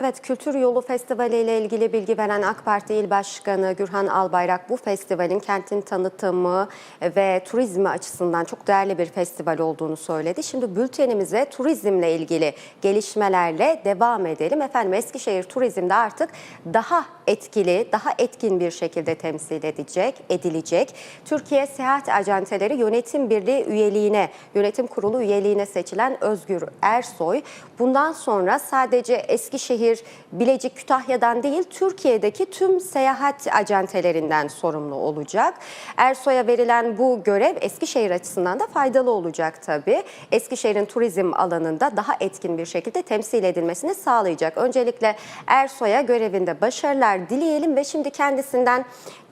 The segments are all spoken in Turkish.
Evet, Kültür Yolu Festivali ile ilgili bilgi veren AK Parti İl Başkanı Gürhan Albayrak bu festivalin kentin tanıtımı ve turizmi açısından çok değerli bir festival olduğunu söyledi. Şimdi bültenimize turizmle ilgili gelişmelerle devam edelim. Efendim Eskişehir turizmde artık daha etkili, daha etkin bir şekilde temsil edecek, edilecek. Türkiye Seyahat Acenteleri Yönetim Birliği üyeliğine, yönetim kurulu üyeliğine seçilen Özgür Ersoy bundan sonra sadece Eskişehir, Bilecik, Kütahya'dan değil Türkiye'deki tüm seyahat acentelerinden sorumlu olacak. Ersoy'a verilen bu görev Eskişehir açısından da faydalı olacak tabii. Eskişehir'in turizm alanında daha etkin bir şekilde temsil edilmesini sağlayacak. Öncelikle Ersoy'a görevinde başarılar dileyelim ve şimdi kendisinden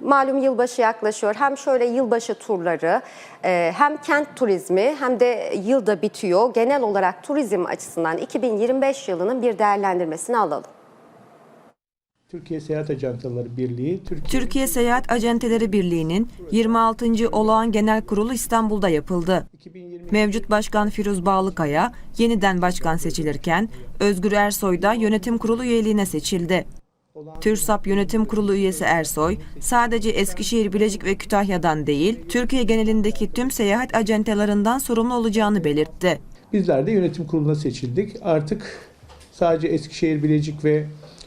malum yılbaşı yaklaşıyor. Hem şöyle yılbaşı turları e, hem kent turizmi hem de yılda bitiyor. Genel olarak turizm açısından 2025 yılının bir değerlendirmesini alalım. Türkiye Seyahat Ajantaları Birliği, Türkiye, Türkiye Seyahat Acenteleri Birliği'nin 26. Olağan Genel Kurulu İstanbul'da yapıldı. 2020 Mevcut Başkan Firuz Bağlıkaya yeniden başkan seçilirken Özgür Ersoy da yönetim kurulu üyeliğine seçildi. TÜRSAP Yönetim Kurulu üyesi Ersoy, sadece Eskişehir, Bilecik ve Kütahya'dan değil, Türkiye genelindeki tüm seyahat acentelerinden sorumlu olacağını belirtti. bizler de yönetim kuruluna seçildik. Artık sadece Eskişehir, Bilecik ve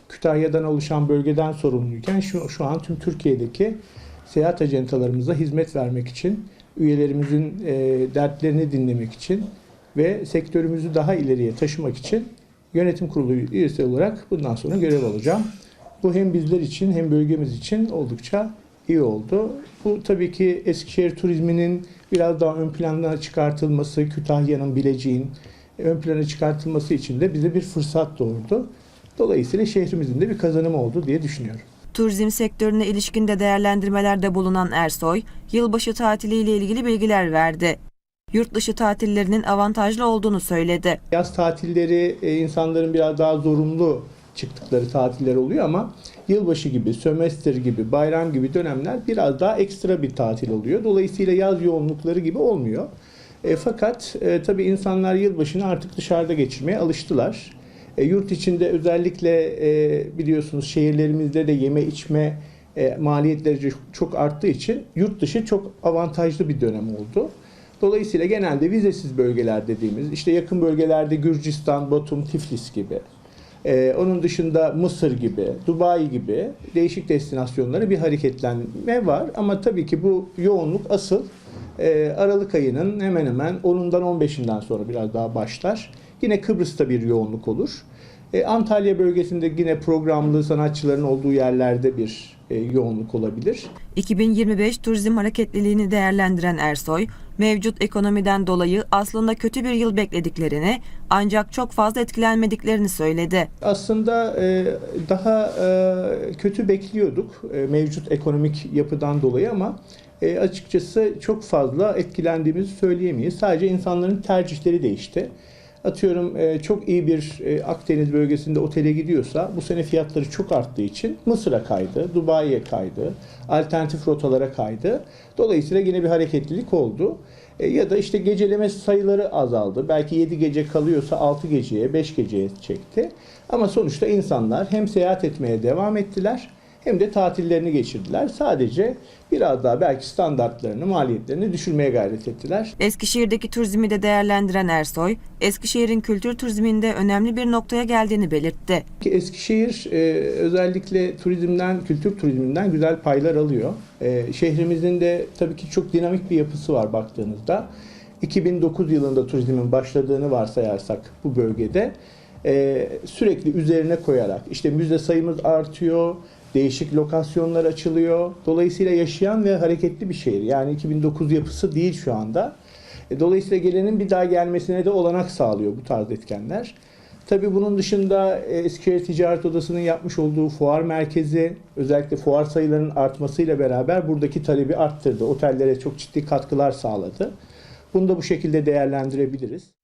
Kütahya'dan oluşan bölgeden sorumluyken şu, şu an tüm Türkiye'deki seyahat ajantalarımıza hizmet vermek için, üyelerimizin e, dertlerini dinlemek için ve sektörümüzü daha ileriye taşımak için yönetim kurulu üyesi olarak bundan sonra görev alacağım. Bu hem bizler için hem bölgemiz için oldukça iyi oldu. Bu tabii ki Eskişehir turizminin biraz daha ön plana çıkartılması, Kütahya'nın, Bilecik'in ön plana çıkartılması için de bize bir fırsat doğurdu. Dolayısıyla şehrimizin de bir kazanımı oldu diye düşünüyorum. Turizm sektörüne ilişkin de değerlendirmelerde bulunan Ersoy, yılbaşı tatiliyle ilgili bilgiler verdi. Yurt dışı tatillerinin avantajlı olduğunu söyledi. Yaz tatilleri e, insanların biraz daha zorunlu çıktıkları tatiller oluyor ama yılbaşı gibi, sömestr gibi, bayram gibi dönemler biraz daha ekstra bir tatil oluyor. Dolayısıyla yaz yoğunlukları gibi olmuyor. E, fakat e, tabii insanlar yılbaşını artık dışarıda geçirmeye alıştılar. E, yurt içinde özellikle e, biliyorsunuz şehirlerimizde de yeme içme e, maliyetleri çok arttığı için yurt dışı çok avantajlı bir dönem oldu. Dolayısıyla genelde vizesiz bölgeler dediğimiz işte yakın bölgelerde Gürcistan, Batum, Tiflis gibi. Ee, onun dışında Mısır gibi, Dubai gibi değişik destinasyonlara bir hareketlenme var. Ama tabii ki bu yoğunluk asıl e, Aralık ayının hemen hemen 10'undan 15'inden sonra biraz daha başlar. Yine Kıbrıs'ta bir yoğunluk olur. E, Antalya bölgesinde yine programlı sanatçıların olduğu yerlerde bir yoğunluk olabilir. 2025 turizm hareketliliğini değerlendiren Ersoy, mevcut ekonomiden dolayı aslında kötü bir yıl beklediklerini ancak çok fazla etkilenmediklerini söyledi. Aslında e, daha e, kötü bekliyorduk e, mevcut ekonomik yapıdan dolayı ama e, açıkçası çok fazla etkilendiğimizi söyleyemeyiz. Sadece insanların tercihleri değişti. Atıyorum e, çok iyi bir e, Akdeniz bölgesinde otele gidiyorsa bu sene fiyatları çok arttığı için Mısır'a kaydı, Dubai'ye kaydı, alternatif rotalara kaydı. Dolayısıyla yine bir hareketlilik oldu. E, ya da işte geceleme sayıları azaldı. Belki 7 gece kalıyorsa 6 geceye, 5 geceye çekti. Ama sonuçta insanlar hem seyahat etmeye devam ettiler hem de tatillerini geçirdiler. Sadece biraz daha belki standartlarını, maliyetlerini düşürmeye gayret ettiler. Eskişehir'deki turizmi de değerlendiren Ersoy, Eskişehir'in kültür turizminde önemli bir noktaya geldiğini belirtti. Ki Eskişehir e, özellikle turizmden, kültür turizminden güzel paylar alıyor. E, şehrimizin de tabii ki çok dinamik bir yapısı var baktığınızda. 2009 yılında turizmin başladığını varsayarsak bu bölgede e, sürekli üzerine koyarak işte müze sayımız artıyor, değişik lokasyonlar açılıyor. Dolayısıyla yaşayan ve hareketli bir şehir. Yani 2009 yapısı değil şu anda. E, Dolayısıyla gelenin bir daha gelmesine de olanak sağlıyor bu tarz etkenler. Tabii bunun dışında e, Eskişehir Ticaret Odası'nın yapmış olduğu fuar merkezi özellikle fuar sayılarının artmasıyla beraber buradaki talebi arttırdı. Otellere çok ciddi katkılar sağladı. Bunu da bu şekilde değerlendirebiliriz.